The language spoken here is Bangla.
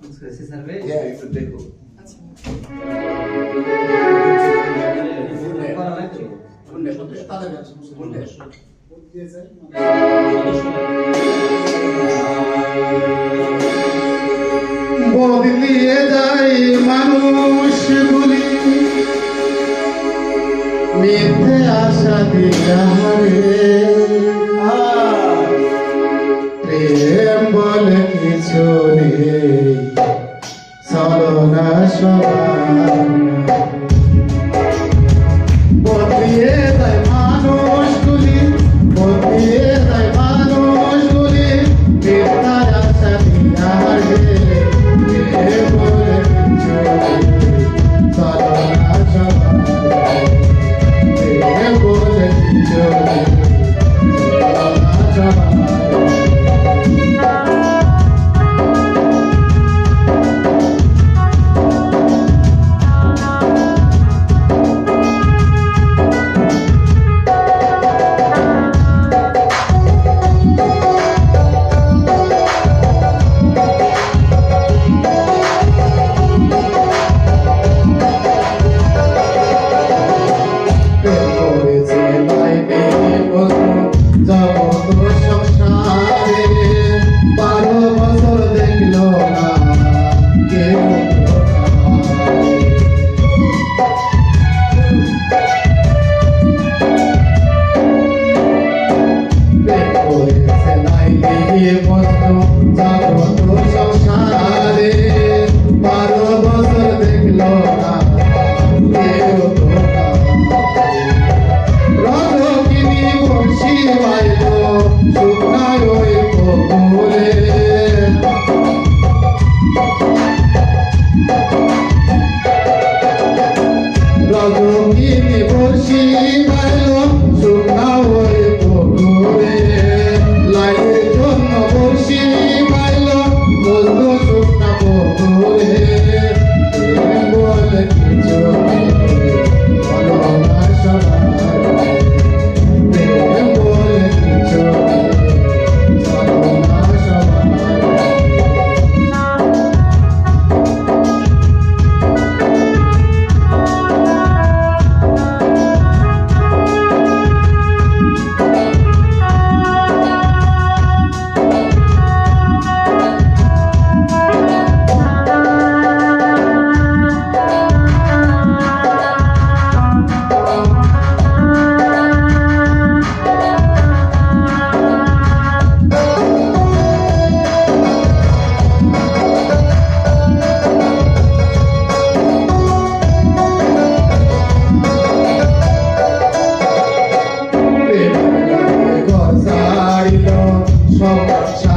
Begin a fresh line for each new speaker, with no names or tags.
उसको ऐसे सर्वे या यू
যায় মানুষগুলি মিথ্যে আশা দিয়ে Happy birthday. much.